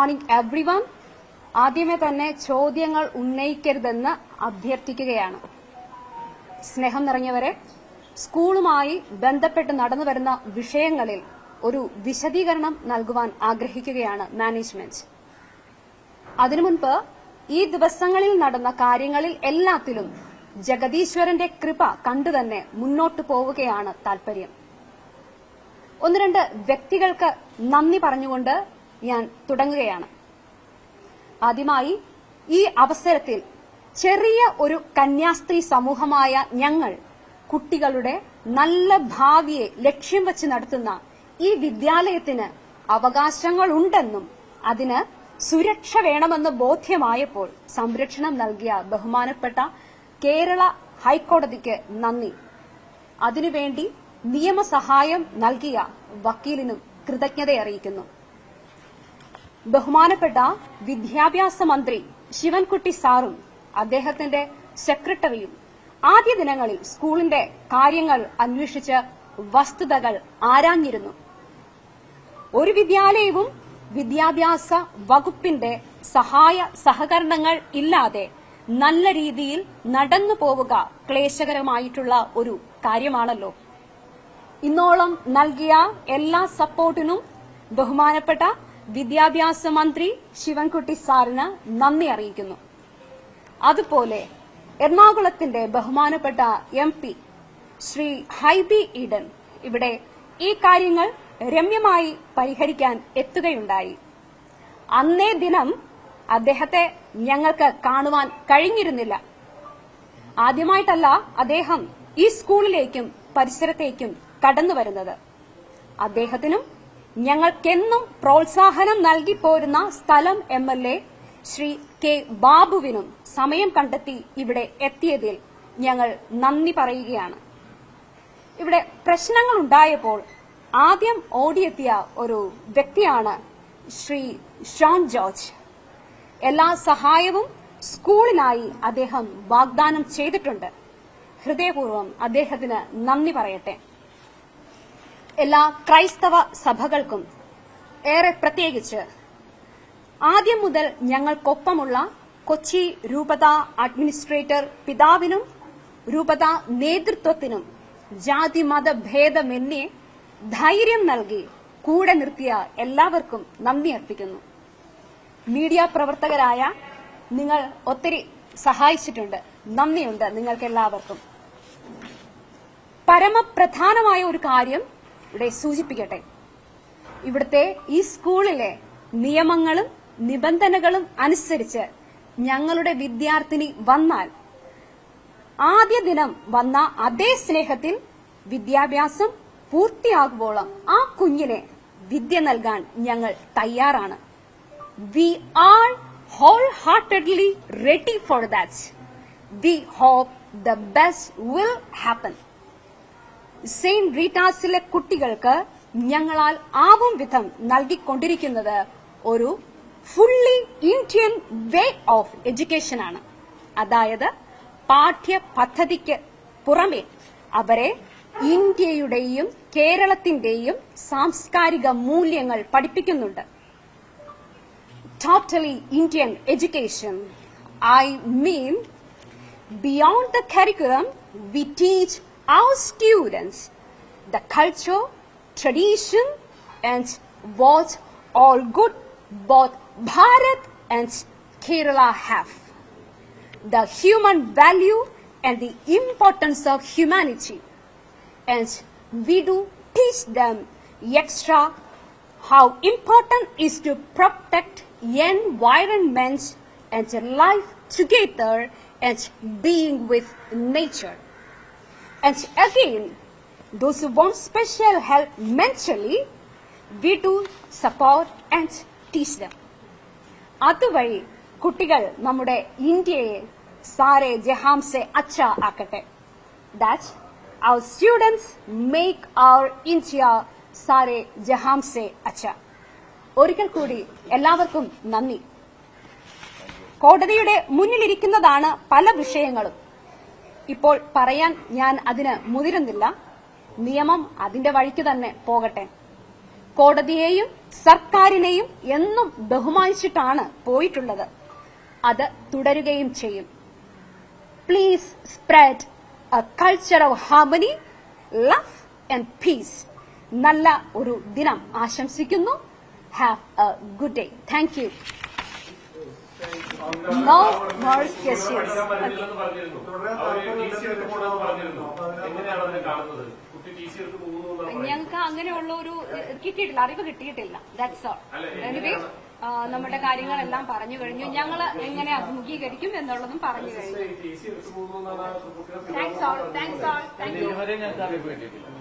Morning every one ആദ്യമേ തന്നെ ചോദ്യങ്ങൾ ഉന്നയിക്കരുതെന്ന് അഭ്യർത്ഥിക്കുകയാണ്. സ്നേഹം നിറഞ്ഞവരെ സ്കൂളുമായി ബന്ധപ്പെട്ട് നടന്നു വരുന്ന വിഷയങ്ങളിൽ ഒരു വിശദീകരണം നൽകുവാൻ ആഗ്രഹിക്കുകയാണ് മാനേജ്മെന്റ്. അതിനു മുൻപ് ഈ ദിവസങ്ങളിൽ നടന്ന കാര്യങ്ങളിൽ എല്ലാത്തിലും ജഗദീശ്വരന്റെ കൃപ കണ്ടുതന്നെ മുന്നോട്ടു പോവുകയാണ് താൽപര്യം. ഒന്ന് രണ്ട് വ്യക്തികൾക്ക് നന്ദി പറഞ്ഞുകൊണ്ട് ഞാൻ തുടങ്ങുകയാണ്. ആദ്യമായി ഈ അവസരത്തിൽ ചെറിയ ഒരു കന്യാസ്ത്രീ സമൂഹമായ ഞങ്ങൾ കുട്ടികളുടെ നല്ല ഭാവിയെ ലക്ഷ്യം വെച്ച് നടത്തുന്ന ഈ വിദ്യാലയത്തിന് അവകാശങ്ങളുണ്ടെന്നും അതിന് സുരക്ഷ വേണമെന്ന് ബോധ്യമായപ്പോൾ സംരക്ഷണം നൽകിയ ബഹുമാനപ്പെട്ട കേരള ഹൈക്കോടതിക്ക് നന്ദി. അതിനുവേണ്ടി നിയമസഹായം നൽകിയ വക്കീലിനും കൃതജ്ഞത അറിയിക്കുന്നു ബഹുമാനപ്പെട്ട വിദ്യാഭ്യാസ മന്ത്രി ശിവൻകുട്ടി സാറും അദ്ദേഹത്തിന്റെ സെക്രട്ടറിയും ആദ്യ ദിനങ്ങളിൽ സ്കൂളിന്റെ കാര്യങ്ങൾ അന്വേഷിച്ച് വസ്തുതകൾ ആരാഞ്ഞിരുന്നു. ഒരു വിദ്യാലയവും വിദ്യാഭ്യാസ വകുപ്പിന്റെ സഹായ സഹകരണങ്ങൾ ഇല്ലാതെ നല്ല രീതിയിൽ നടന്നു പോവുക ക്ലേശകരമായിട്ടുള്ള ഒരു കാര്യമാണല്ലോ. ഇന്നോളം നൽകിയ എല്ലാ സപ്പോർട്ടിനും ബഹുമാനപ്പെട്ട വിദ്യാഭ്യാസ മന്ത്രി ശിവൻകുട്ടി സാറിന് നന്ദി അറിയിക്കുന്നു. അതുപോലെ എറണാകുളത്തിന്റെ ബഹുമാനപ്പെട്ട എം പി ശ്രീ ഹൈബി ഈഡൻ ഇവിടെ ഈ കാര്യങ്ങൾ രമ്യമായി പരിഹരിക്കാൻ എത്തുകയുണ്ടായി. അന്നേ ദിനം അദ്ദേഹത്തെ ഞങ്ങൾക്ക് കാണുവാൻ കഴിഞ്ഞിരുന്നില്ല. ആദ്യമായിട്ടല്ല അദ്ദേഹം ഈ സ്കൂളിലേക്കും പരിസരത്തേക്കും കടന്നു വരുന്നത് അദ്ദേഹത്തിനും ഞങ്ങൾക്കെന്നും പ്രോത്സാഹനം നൽകി പോരുന്ന സ്ഥലം M L A Shri K ബാബുവിനും സമയം കണ്ടെത്തി ഇവിടെ എത്തിയതിൽ ഞങ്ങൾ നന്ദി പറയുകയാണ്. ഇവിടെ പ്രശ്നങ്ങൾ ഉണ്ടായപ്പോൾ ആദ്യം ഓടിയെത്തിയ ഒരു വ്യക്തിയാണ് ശ്രീ ഷോൺ ജോർജ്. എല്ലാ സഹായവും സ്കൂളിനായി അദ്ദേഹം വാഗ്ദാനം ചെയ്തിട്ടുണ്ട്. ഹൃദയപൂർവം അദ്ദേഹത്തിന് നന്ദി പറയട്ടെ. എല്ലാ ക്രൈസ്തവ സഭകൾക്കും ഏറെ പ്രത്യേകിച്ച് ആദ്യം മുതൽ ഞങ്ങൾക്കൊപ്പമുള്ള കൊച്ചി രൂപത അഡ്മിനിസ്ട്രേറ്റർ പിതാവിനും രൂപത നേതൃത്വത്തിനും ജാതി മത ഭേദമെന്നേ ധൈര്യം നൽകി കൂടെ നിർത്തിയ എല്ലാവർക്കും നന്ദി അർപ്പിക്കുന്നു. മീഡിയ പ്രവർത്തകരായ നിങ്ങൾ ഒത്തിരി സഹായിച്ചിട്ടുണ്ട്. നന്ദിയുണ്ട് നിങ്ങൾക്കെല്ലാവർക്കും. പരമപ്രധാനമായ ഒരു കാര്യം ഇവിടെ സൂചിപ്പിക്കട്ടെ. ഇവിടുത്തെ ഈ സ്കൂളിലെ നിയമങ്ങളും നിബന്ധനകളും അനുസരിച്ച് ഞങ്ങളുടെ വിദ്യാർത്ഥിനി വന്നാൽ ആദ്യ ദിനം വന്ന അതേ സ്നേഹത്തിൽ വിദ്യാഭ്യാസം പൂർത്തിയാകുമ്പോളും ആ കുഞ്ഞിനെ വിദ്യ നൽകാൻ ഞങ്ങൾ തയ്യാറാണ്. We are whole heartedly ready for that we hope the best will happen Saint റീറ്റാസിലെ കുട്ടികൾക്ക് ഞങ്ങളാൽ ആവും വിധം നൽകിക്കൊണ്ടിരിക്കുന്നത് ഒരു fully Indian way of education ആണ്. അതായത് പാഠ്യ പദ്ധതിക്ക് പുറമെ അവരെ ഇന്ത്യയുടെയും കേരളത്തിന്റെയും സാംസ്കാരിക മൂല്യങ്ങൾ പഠിപ്പിക്കുന്നുണ്ട്. Totally Indian education I mean beyond the curriculum we teach our students the culture, tradition, and what all good both Bharat and Kerala have. The human value and the importance of humanity. And we do teach them extra how important is to protect environment and life together and being with nature. And again, those who want special help mentally, we do support and teach them. അതുവഴി കുട്ടികൾ നമ്മുടെ ഇന്ത്യയെ സാരെ ജഹാംസെ അച്ഛ ആക്കട്ടെ. That our students make our India Saare ജഹാംസെ അച്ഛ. ഒരിക്കൽ കൂടി എല്ലാവർക്കും നന്ദി. കോടതിയുടെ മുന്നിലിരിക്കുന്നതാണ് പല വിഷയങ്ങളും. ഇപ്പോൾ പറയാൻ ഞാൻ അതിന് മുതിരുന്നില്ല. നിയമം അതിന്റെ വഴിക്ക് തന്നെ പോകട്ടെ. കോടതിയെയും സർക്കാരിനെയും എന്നും ബഹുമാനിച്ചിട്ടാണ് പോയിട്ടുള്ളത്. അത് തുടരുകയും ചെയ്യും. Please spread a culture of harmony love and peace നല്ല ഒരു ദിനം ആശംസിക്കുന്നു. Have a good day thank you പോകുന്നു എന്നാണ് പറയുന്നത്. ഞങ്ങൾക്ക് അങ്ങനെയുള്ള ഒരു കിട്ടിയിട്ടില്ല അറിവ് കിട്ടിയിട്ടില്ല. ദാറ്റ്സ് ഓൾ എനിവേ നമ്മുടെ കാര്യങ്ങളെല്ലാം പറഞ്ഞു കഴിഞ്ഞു. ഞങ്ങൾ എങ്ങനെ അഭിമുഖീകരിക്കും എന്നുള്ളതും പറഞ്ഞു കഴിഞ്ഞു. Thanks all thanks all thank you